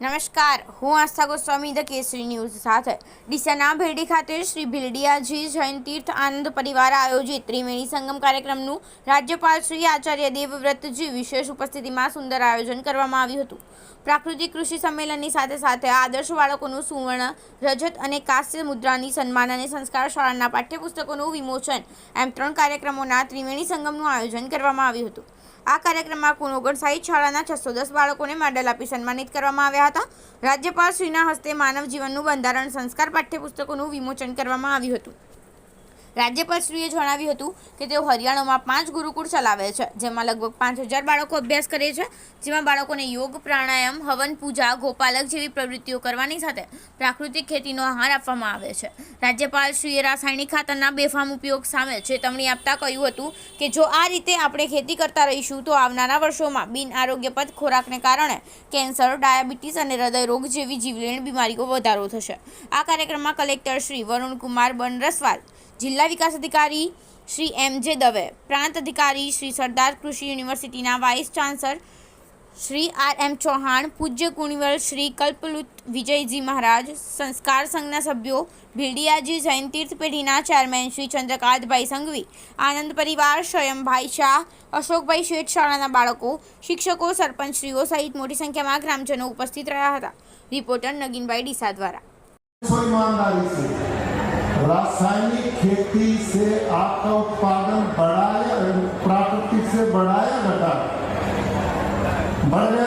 નમસ્કાર, હું Astha Goswami the Kesari news સાથે. ડીસાના ભેરડી ખાતે શ્રી ભીલડિયાજી જૈન તીર્થ આનંદ પરિવાર આયોજિત ત્રિવેણી સંગમ કાર્યક્રમનું રાજ્યપાલ શ્રી આચાર્ય દેવવ્રતજી વિશેષ ઉપસ્થિતિમાં સુંદર આયોજન કરવામાં આવ્યું હતું. પ્રાકૃતિક કૃષિ સંમેલનની સાથે સાથે આદર્શ બાળકોનું સુવર્ણ, રજત અને કાંસ્ય મુદ્રાની સન્માન અને સંસ્કાર શાળાના પાઠ્યપુસ્તકોનું વિમોચન એમ ત્રણ કાર્યક્રમોના ત્રિવેણી સંગમનું આયોજન કરવામાં આવ્યું હતું. આ કાર્યક્રમમાં કુલ ઓગણસાઠ શાળાના છસો દસ બાળકોને મેડલ આપી સન્માનિત કરવામાં આવ્યા હતા. રાજ્યપાલ શ્રીના હસ્તે માનવ જીવનનું બંધારણ સંસ્કાર પાઠ્યપુસ્તકોનું વિમોચન કરવામાં આવ્યું હતું. રાજ્યપાલશ્રીએ જણાવ્યું હતું કે તેઓ હરિયાણામાં પાંચ ગુરુકુળ ચલાવે છે, જેમાં લગભગ પાંચ હજાર બાળકો અભ્યાસ કરે છે, જેમાં બાળકોને યોગ, પ્રાણાયામ, હવન પૂજા, ગોપાલક જેવી પ્રવૃત્તિઓ કરવાની સાથે પ્રાકૃતિક ખેતીનો આહાર આપવામાં આવે છે. રાજ્યપાલશ્રીએ રાસાયણિક ખાતરના બેફામ ઉપયોગ સામે ચેતવણી આપતા કહ્યું હતું કે જો આ રીતે આપણે ખેતી કરતા રહીશું, તો આવનારા વર્ષોમાં બિન આરોગ્યપ્રદ ખોરાકને કારણે કેન્સર, ડાયાબિટીસ અને હૃદયરોગ જેવી જીવલેણ બીમારીઓ વધારો થશે. આ કાર્યક્રમમાં કલેક્ટર શ્રી વરુણકુમાર બનરસવાલ જિલ્લા વિકાસ અધિકારી શ્રી એમ જે દવે, પ્રાંત અધિકારી શ્રી સરદાર કૃષિ યુનિવર્સિટીના vice chancellor Shri R M Chauhan, પૂજ્ય કુણિવલ શ્રી કલ્પલુત વિજયજી મહારાજ, સંસ્કાર સંઘના સભ્યો ભીડિયાજી જૈન તીર્થ પેઢીના ચેરમેન શ્રી ચંદ્રકાંતભાઈ સંઘવી, આનંદ પરિવાર સ્વયંભાઈ શાહ, અશોકભાઈ શેઠ શાળાના બાળકો, શિક્ષકો, સરપંચશ્રીઓ સહિત મોટી સંખ્યામાં ગ્રામજનો ઉપસ્થિત રહ્યા હતા. રિપોર્ટર નગીનભાઈ ડીસા દ્વારા. रासायनिक खेती से आपका उत्पादन बढ़ाया प्राकृतिक से बढ़ाया घटा बढ़ गया ना